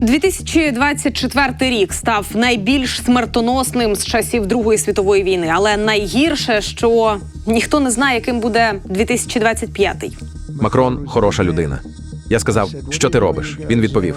2024 рік став найбільш смертоносним з часів Другої світової війни, але найгірше, що ніхто не знає, яким буде 2025. Макрон хороша людина. Я сказав, що ти робиш? Він відповів: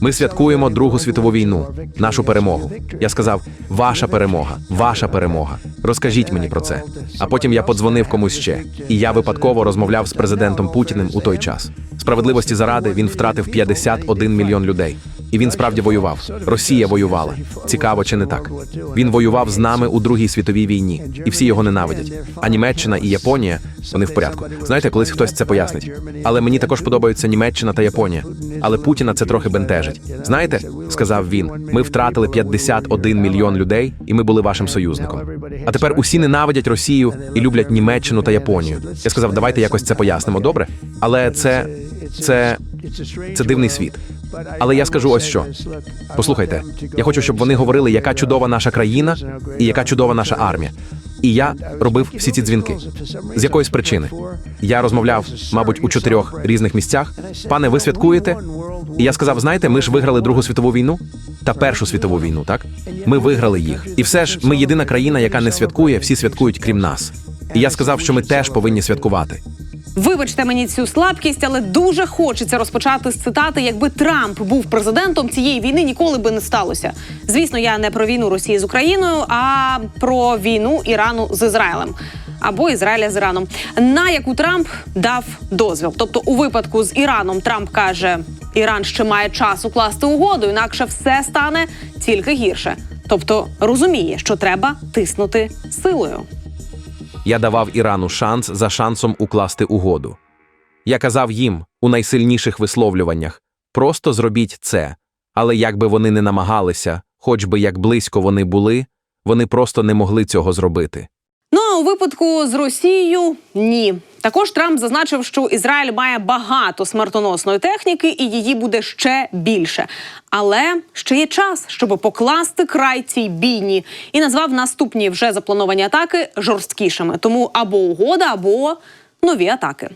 Ми святкуємо Другу світову війну, нашу перемогу. Я сказав, ваша перемога, ваша перемога. Розкажіть мені про це. А потім я подзвонив комусь ще, і я випадково розмовляв з президентом Путіним у той час. Справедливості заради він втратив 51 мільйон людей. І він справді воював. Росія воювала. Цікаво чи не так? Він воював з нами у Другій світовій війні, і всі його ненавидять. А Німеччина і Японія вони в порядку. Знаєте, колись хтось це пояснить. Але мені також подобаються Німеччина та Японія. Але Путіна це трохи бентежить. Знаєте, сказав він, ми втратили 51 мільйон людей, і ми були вашим союзником. А тепер усі ненавидять Росію і люблять Німеччину та Японію. Я сказав, давайте якось це пояснимо. Добре, але це це, це дивний світ. Але я скажу ось що. Послухайте, я хочу, щоб вони говорили, яка чудова наша країна і яка чудова наша армія. І я робив всі ці дзвінки. З якоїсь причини я розмовляв, мабуть, у чотирьох різних місцях. Пане, ви святкуєте? І я сказав: знаєте, ми ж виграли Другу світову війну та Першу світову війну, так? Ми виграли їх. І все ж ми єдина країна, яка не святкує, всі святкують крім нас. І я сказав, що ми теж повинні святкувати. Вибачте мені цю слабкість, але дуже хочеться розпочати з цитати. Якби Трамп був президентом цієї війни, ніколи би не сталося. Звісно, я не про війну Росії з Україною, а про війну Ірану з Ізраїлем. Або Ізраїля з Іраном, на яку Трамп дав дозвіл. Тобто, у випадку з Іраном Трамп каже, Іран ще має час укласти угоду, інакше все стане тільки гірше. Тобто розуміє, що треба тиснути силою. Я давав Ірану шанс за шансом укласти угоду. Я казав їм у найсильніших висловлюваннях: просто зробіть це. Але як би вони не намагалися, хоч би як близько вони були, вони просто не могли цього зробити. Ну а у випадку з Росією ні. Також Трамп зазначив, що Ізраїль має багато смертоносної техніки, і її буде ще більше. Але ще є час, щоб покласти край цій бійні, і назвав наступні вже заплановані атаки жорсткішими. Тому або угода, або нові атаки.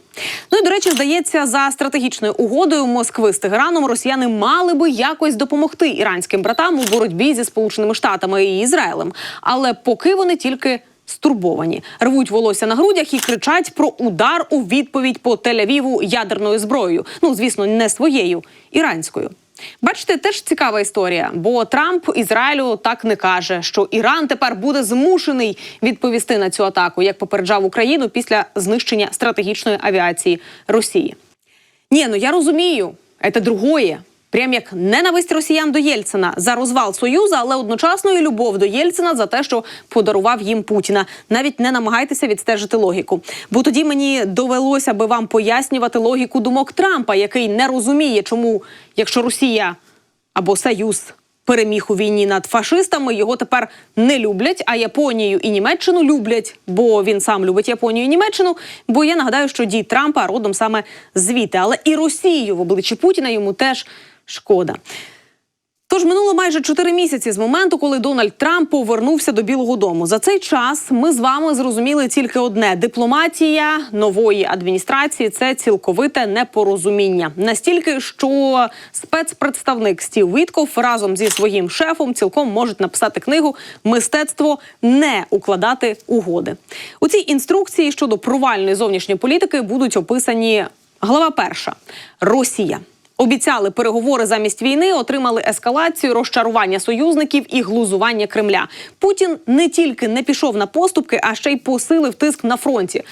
Ну і до речі, здається, за стратегічною угодою Москви з Тегераном росіяни мали би якось допомогти іранським братам у боротьбі зі Сполученими Штатами і Ізраїлем. Але поки вони тільки стурбовані, рвуть волосся на грудях і кричать про удар у відповідь по Тель-Авіву ядерною зброєю. Ну звісно, не своєю іранською. Бачите, теж цікава історія, бо Трамп Ізраїлю так не каже, що Іран тепер буде змушений відповісти на цю атаку, як попереджав Україну після знищення стратегічної авіації Росії. Ні, ну я розумію, це другое. Прям як ненависть росіян до Єльцина за розвал Союзу, але одночасно і любов до Єльцина за те, що подарував їм Путіна. Навіть не намагайтеся відстежити логіку. Бо тоді мені довелося би вам пояснювати логіку думок Трампа, який не розуміє, чому, якщо Росія або Союз переміг у війні над фашистами, його тепер не люблять, а Японію і Німеччину люблять, бо він сам любить Японію і Німеччину. Бо я нагадаю, що дій Трампа родом саме звідти, але і Росію в обличчі Путіна йому теж шкода. Тож минуло майже чотири місяці з моменту, коли Дональд Трамп повернувся до Білого Дому. За цей час ми з вами зрозуміли тільки одне: дипломатія нової адміністрації це цілковите непорозуміння. Настільки, що спецпредставник Стів Вітков разом зі своїм шефом цілком можуть написати книгу Мистецтво не укладати угоди. У цій інструкції щодо провальної зовнішньої політики будуть описані глава перша Росія. Обіцяли переговори замість війни, отримали ескалацію, розчарування союзників і глузування Кремля. Путін не тільки не пішов на поступки, а ще й посилив тиск на фронті.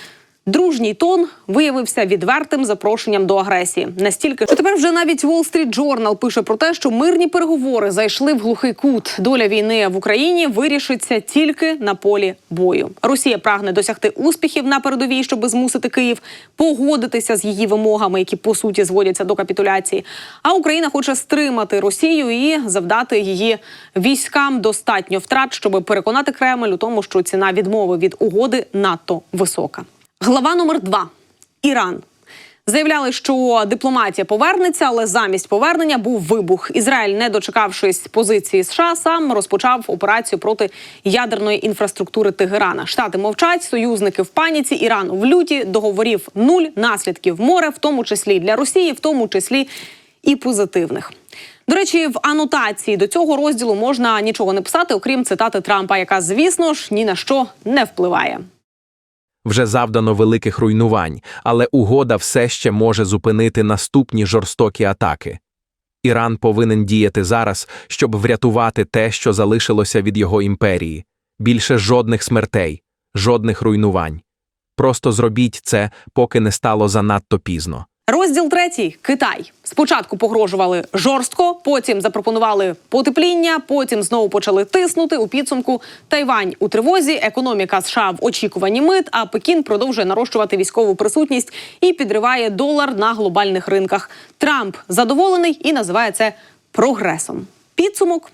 Дружній тон виявився відвертим запрошенням до агресії. Настільки що тепер вже навіть Wall Street Journal пише про те, що мирні переговори зайшли в глухий кут. Доля війни в Україні вирішиться тільки на полі бою. Росія прагне досягти успіхів на передовій, щоб змусити Київ погодитися з її вимогами, які по суті зводяться до капітуляції. А Україна хоче стримати Росію і завдати її військам достатньо втрат, щоб переконати Кремль у тому, що ціна відмови від угоди надто висока. Глава номер два Іран. Заявляли, що дипломатія повернеться, але замість повернення був вибух. Ізраїль, не дочекавшись позиції США, сам розпочав операцію проти ядерної інфраструктури Тегерана. Штати мовчать, союзники в паніці. Іран в люті договорів нуль наслідків море, в тому числі для Росії, в тому числі і позитивних. До речі, в анотації до цього розділу можна нічого не писати, окрім цитати Трампа, яка, звісно ж, ні на що не впливає. Вже завдано великих руйнувань, але угода все ще може зупинити наступні жорстокі атаки. Іран повинен діяти зараз, щоб врятувати те, що залишилося від його імперії. Більше жодних смертей, жодних руйнувань. Просто зробіть це, поки не стало занадто пізно. Розділ третій Китай. Спочатку погрожували жорстко, потім запропонували потепління, потім знову почали тиснути. У підсумку Тайвань у тривозі, економіка США в очікуванні мит, а Пекін продовжує нарощувати військову присутність і підриває долар на глобальних ринках. Трамп задоволений і називає це прогресом. Підсумок.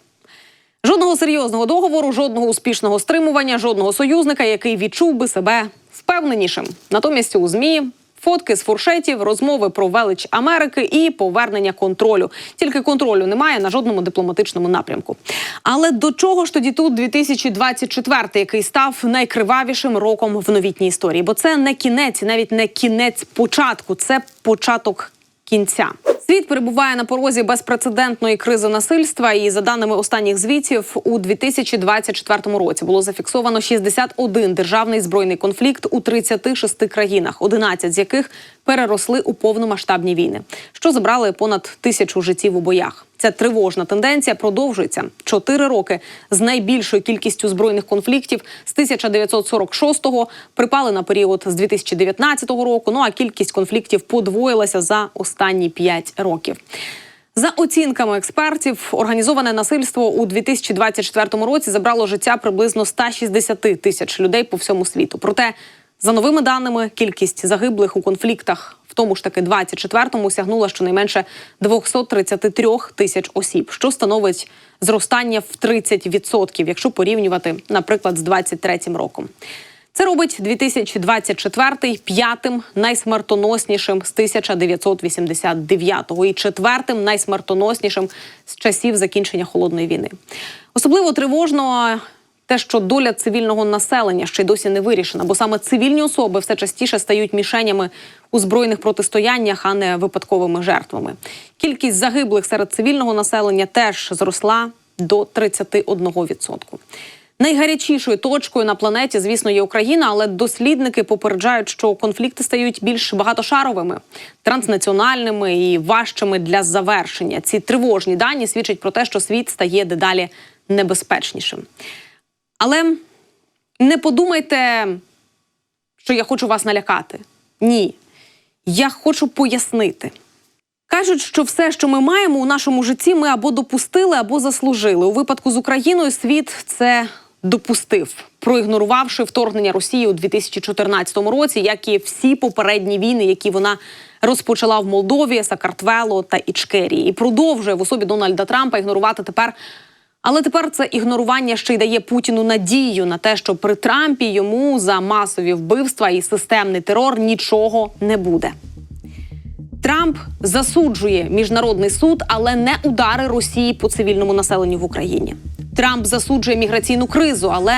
Жодного серйозного договору, жодного успішного стримування, жодного союзника, який відчув би себе впевненішим. Натомість у змі фотки з фуршетів, розмови про велич Америки і повернення контролю. Тільки контролю немає на жодному дипломатичному напрямку. Але до чого ж тоді тут 2024, який став найкривавішим роком в новітній історії? Бо це не кінець, навіть не кінець початку, це початок кінця. Світ перебуває на порозі безпрецедентної кризи насильства. І за даними останніх звітів, у 2024 році було зафіксовано 61 державний збройний конфлікт у 36 країнах, 11 з яких переросли у повномасштабні війни, що забрали понад тисячу життів у боях. Ця тривожна тенденція продовжується чотири роки з найбільшою кількістю збройних конфліктів з 1946-го припали на період з 2019 року. Ну а кількість конфліктів подвоїлася за останні п'ять років. За оцінками експертів, організоване насильство у 2024 році забрало життя приблизно 160 тисяч людей по всьому світу. Проте, за новими даними, кількість загиблих у конфліктах, тому ж таки 24-му, сягнула щонайменше 233 тисяч осіб, що становить зростання в 30%, якщо порівнювати, наприклад, з 23-м роком. Це робить 2024 п'ятим найсмертоноснішим з 1989-го і четвертим найсмертоноснішим з часів закінчення холодної війни. Особливо тривожно те, що доля цивільного населення ще й досі не вирішена, бо саме цивільні особи все частіше стають мішенями у збройних протистояннях, а не випадковими жертвами. Кількість загиблих серед цивільного населення теж зросла до 31%. Найгарячішою точкою на планеті, звісно, є Україна, але дослідники попереджають, що конфлікти стають більш багатошаровими, транснаціональними і важчими для завершення. Ці тривожні дані свідчать про те, що світ стає дедалі небезпечнішим. Але не подумайте, що я хочу вас налякати. Ні, я хочу пояснити. Кажуть, що все, що ми маємо у нашому житті, ми або допустили, або заслужили. У випадку з Україною світ це допустив, проігнорувавши вторгнення Росії у 2014 році, як і всі попередні війни, які вона розпочала в Молдові, Сакартвело та Ічкерії, і продовжує в особі Дональда Трампа ігнорувати тепер. Але тепер це ігнорування ще й дає Путіну надію на те, що при Трампі йому за масові вбивства і системний терор нічого не буде. Трамп засуджує міжнародний суд, але не удари Росії по цивільному населенню в Україні. Трамп засуджує міграційну кризу, але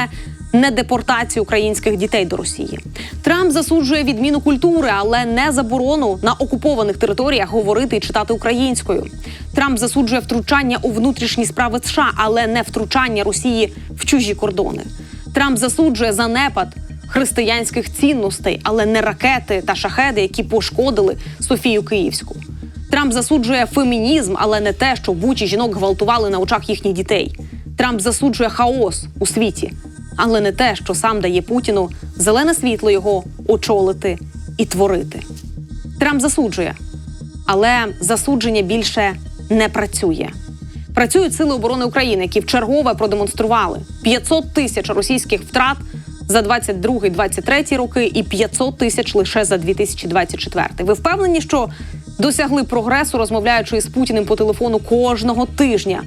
не депортацію українських дітей до Росії. Трамп засуджує відміну культури, але не заборону на окупованих територіях говорити і читати українською. Трамп засуджує втручання у внутрішні справи США, але не втручання Росії в чужі кордони. Трамп засуджує занепад християнських цінностей, але не ракети та шахеди, які пошкодили Софію Київську. Трамп засуджує фемінізм, але не те, що бучі жінок гвалтували на очах їхніх дітей. Трамп засуджує хаос у світі, але не те, що сам дає Путіну зелене світло його очолити і творити. Трамп засуджує, але засудження більше не працює. Працюють сили оборони України, які вчергове продемонстрували 500 тисяч російських втрат за 22-23 роки і 500 тисяч лише за 2024. Ви впевнені, що досягли прогресу, розмовляючи з Путіним по телефону кожного тижня?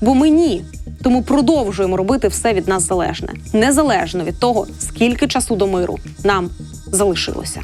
Бо ми ні. Тому продовжуємо робити все від нас залежне, незалежно від того, скільки часу до миру нам залишилося.